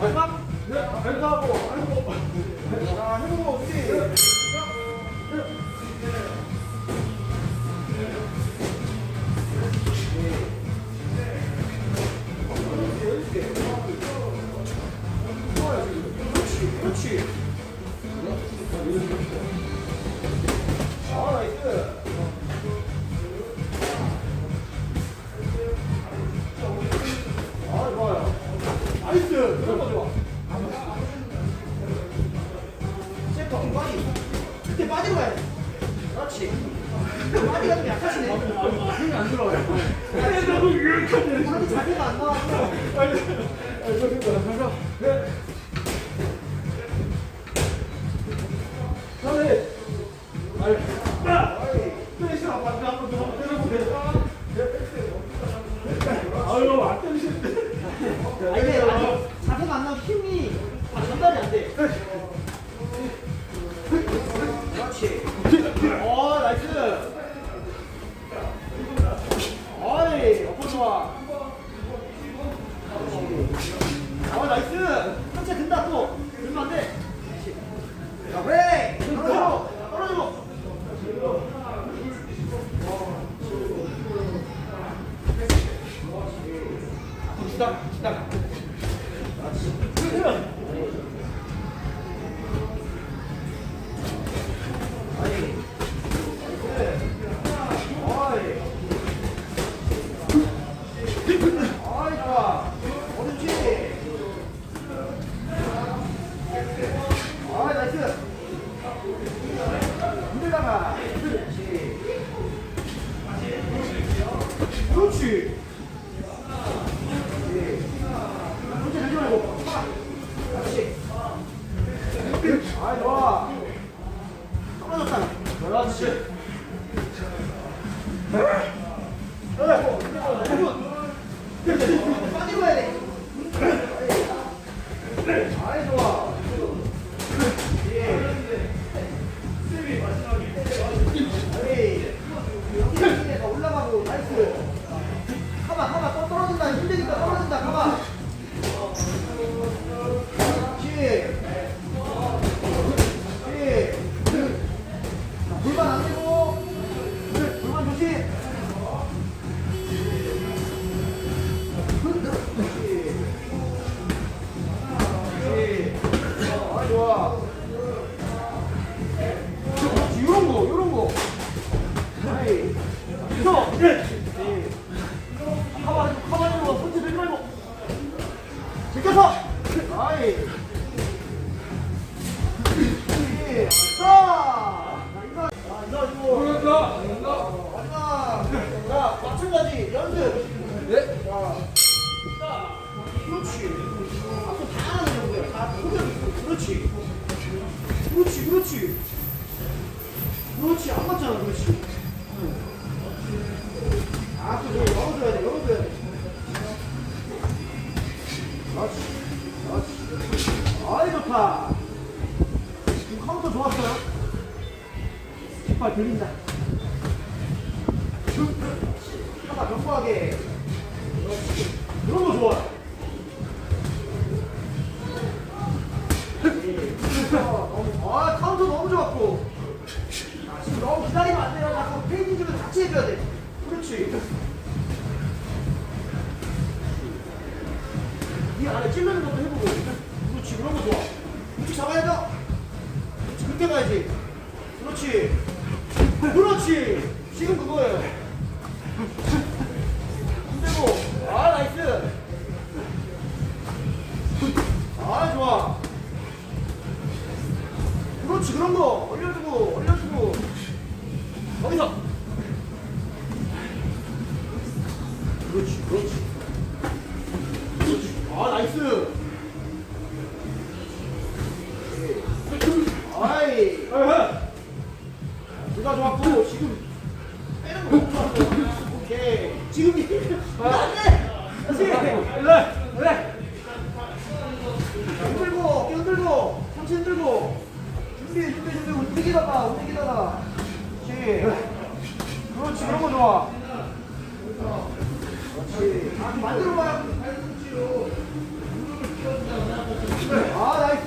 마지막. 벤트하고, 아이고. 자, 해보고, 준비. 그때 빠지고 가야 돼. 그렇지. 빠지가 좀 약하시네. 힘이 안 들어와요. 아니, 너무 유력하네. 빠지 자세가 안 나와서. 아니, 아니, 저기 뭐야, 잠깐. 네. 아니, 아니, 스트레스 안 받는데 한번 더 한번 때려보세요. 아유, 안 때리시는데. 아니 아직 자세가 안 나면 힘이 전달이 안 돼. 어 빠지고 해야 돼 아이 좋아 제껴서 아이 그렇지 자 이거 아 이거 이거 마지막 자 마찬가지 연습 네 좋았어요? 깃발 들린다. 하나 격하게. 거 좋아 아 카운터 너무 좋았고. 아, 지금 너무 기다리면 안 돼요. 자꾸 페이지 주면 같이 해줘야 돼. 그렇지. 이 안에 찔르는 것도 해보고. 그렇지 그런 거 좋아. 그렇지 잡아야죠 그렇게 가야지. 그렇지. 그렇지. 지금 그거예요. 힘들고. 아 나이스. 아 좋아. 그렇지 그런 거. 올려주고 올려주고. 거기서. 그렇지 그렇지. 그렇지. 아 나이스 가져왔고 지금 빼는 거 오케이. 지금 이 안돼. 일래 일래. 흔들고 어깨 흔들고 상체 흔들고 준비 준비 준비 움직이다가 움직이다가. 오케이. 그렇지 그런 거 좋아. 그렇지. 아, 만들어봐요. 아 나이스.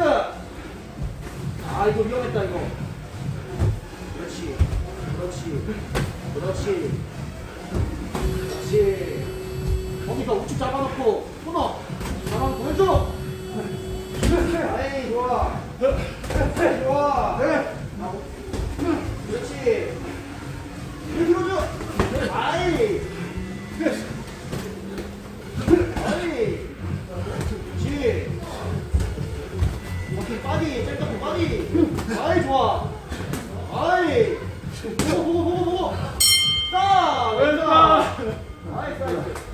아 이거 위험했다 이거. 그렇지 그렇지 그렇지. 그렇지. 거기다 우측 잡아놓고 코너. 오오오오오. 자, 왼손. 나이스, 나이스.